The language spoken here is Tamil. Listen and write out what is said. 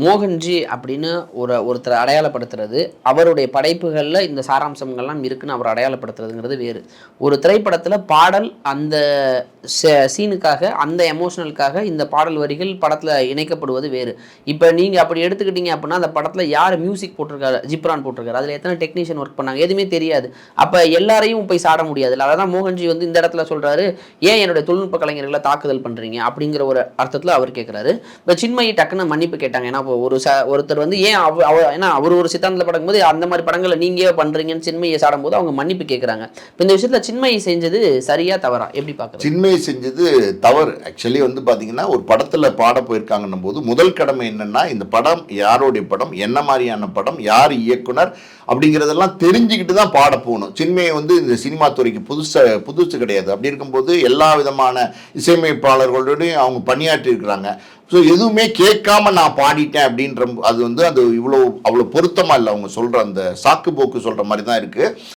மோகன்ஜி அப்படின்னு ஒரு ஒருத்தரை அடையாளப்படுத்துறது. அவருடைய படைப்புகளில் இந்த சாராம்சங்கள்லாம் இருக்குன்னு அவர் அடையாளப்படுத்துறதுங்கிறது வேறு. ஒரு திரைப்படத்தில் பாடல் அந்த சீனுக்காக அந்த எமோஷனலுக்காக இந்த பாடல் வரிகள் படத்தில் இணைக்கப்படுவது வேறு. இப்போ நீங்கள் அப்படி எடுத்துக்கிட்டீங்க அப்படின்னா அந்த படத்தில் யார் மியூசிக் போட்டிருக்காரு? ஜிப்ரான் போட்டிருக்காரு. அதில் எத்தனை டெக்னீஷியன் ஒர்க் பண்ணாங்க? எதுவுமே தெரியாது. அப்போ எல்லாரையும் போய் சாட முடியாது. அதை தான் மோகன்ஜி வந்து இந்த இடத்துல சொல்கிறாரு ஏன் என்னுடைய தொழில்நுட்ப கலைஞர்களை தாக்குதல் பண்ணுறீங்க அப்படிங்கிற ஒரு அர்த்தத்தில் அவர் கேட்குறாரு இப்போ சின்மயி டக்குன்னு மன்னிப்பு கேட்டாங்க. ஏன்னா ஒரு ச ஒருத்தர் வந்து ஏன் அவ அவ ஏன்னா அவர் ஒரு சித்தாந்தத்தில் படும்போது அந்த மாதிரி படங்களை நீங்கள் பண்ணுறீங்கன்னு சின்மையை சாடும்போது அவங்க மன்னிப்பு கேட்குறாங்க இப்போ இந்த விஷயத்தில் சின்மையை செஞ்சது சரியாக தவறா? எப்படி பார்க்க சின்மையை செஞ்சது தவறு. ஆக்சுவலி வந்து பார்த்தீங்கன்னா ஒரு படத்தில் பாட போயிருக்காங்கன்னும் போது முதல் கடமை என்னென்னா இந்த படம் யாருடைய படம் என்ன மாதிரியான படம் யார் இயக்குனர் அப்படிங்கிறதெல்லாம் தெரிஞ்சுக்கிட்டு தான் பாட போகணும். சின்மையை வந்து இந்த சினிமா துறைக்கு புதுசு புதுசு கிடையாது. அப்படி இருக்கும்போது எல்லா விதமான இசையமைப்பாளர்களோடையும் அவங்க பணியாற்றி இருக்கிறாங்க ஸோ எதுவுமே கேட்காம நான் பாடிட்டேன் அப்படின்ற அது வந்து அது இவ்வளோ அவ்வளோ பொருத்தமாக இல்லை. அவங்க சொல்கிற அந்த சாக்கு போக்கு சொல்கிற மாதிரி தான் இருக்குது